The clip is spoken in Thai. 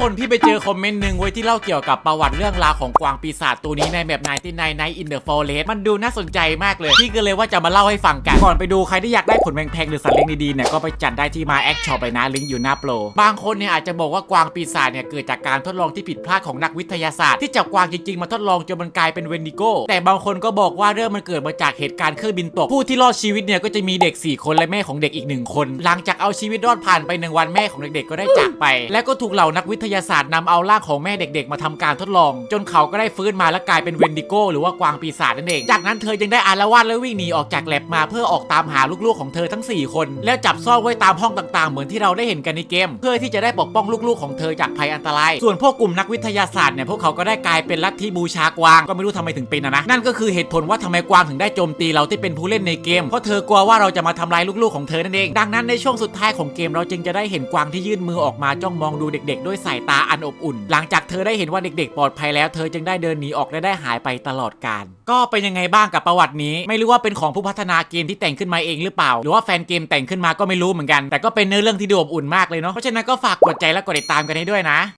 คนพี่ไปเจอคอมเมนต์หนึ่งไว้ยที่เล่าเกี่ยวกับประวัติเรื่องราวของกวางปีศาจตัวนี้ในแบบ99 Night in the Forest มันดูน่าสนใจมากเลย พี่ก็เลยว่าจะมาเล่าให้ฟังกัน ก่อนไปดูใครที่อยากได้ผลแพงๆหรือสัตว์เลี้ยงดีๆเนี่ยก็ไปจัดได้ที่มาแอคช็อปไปนะลิงก์อยู่หน้าโปรบางคนเนี่ยอาจจะบอกว่ากวางปีศาจเนี่ยเกิดจากการทดลองที่ผิดพลาดของนักวิทยาศาสตร์ที่จับกวางจริงๆมาทดลองจนมันกลายเป็นเวนดิโกแต่บางคนก็บอกว่าเรื่องมันเกิดมาจากเหตุการณ์เครื่องบินตกผู้ที่รอดชีวิตเนี่ยก็จะมีเด็ก 4 คนและแม่ของเด็กอีกหนึ่งคน หลังจากเอาชีวิตรอดผ่านไปหนึ่งวันแม่ของเด็กๆก็ได้จากไป และก็ถูกเหล่านักวิทยาศาสตร์นำเอาร่างของแม่เด็ก ๆ มาทำการทดลอง จนเขาก็ได้ฟื้นมาและกลายเป็นเวนดิโกหรือว่ากวางปีศาจนั่นเอง จากนั้นเธอยังได้อารวาสและวิ่งหนีออกจากแลบมาเพื่อออกตามหาลูกๆของเธอทั้ง 4 คน แล้วจับซ่อนไว้ตามห้องต่างๆ เหมือนที่เราได้เห็นกันในเกม เพื่อที่จะได้ปกป้องลูกๆของเธอจากภัยอันตราย ส่วนพวกกลุ่มนักวิทยาศาสตร์เนี่ยพวกเขาก็ได้กลายเป็นลัทธิบูชากวางก็ไม่รู้ทำไมถึงเป็นนะนั่นก็คือเหตุผลว่าทำไมกวางถึงได้โจมตีเราที่เป็นผู้เล่นในเกมเพราะเธอกลัวว่าเราจะมาทำลายลูกๆของเธอนั่นเองดังนั้นในช่วงสุดท้ายของเกมเราจึงจะได้เห็นกวางที่ยื่นมือออกมาจ้องมองดูเด็ก ๆ ด้วยสายตาอันอบอุ่น หลังจากเธอได้เห็นว่าเด็กๆ ปลอดภัยแล้วเธอจึงได้เดินหนีออกและได้หายไปตลอดกาลก็เป็นยังไงบ้างกับประวัตินี้ ไม่รู้ว่าเป็นของผู้พัฒนาเกมที่แต่งขึ้นมาเองหรือเปล่า หรือว่าแฟนเกมแต่งขึ้นมาก็ไม่รู้เหมือนกัน แต่ก็เป็นเนื้อเรื่องที่ดูอบอุ่นมากเลยเนาะเพราะฉะนั้นก็ฝากกดใจและกดติดตามกันให้ด้วยนะ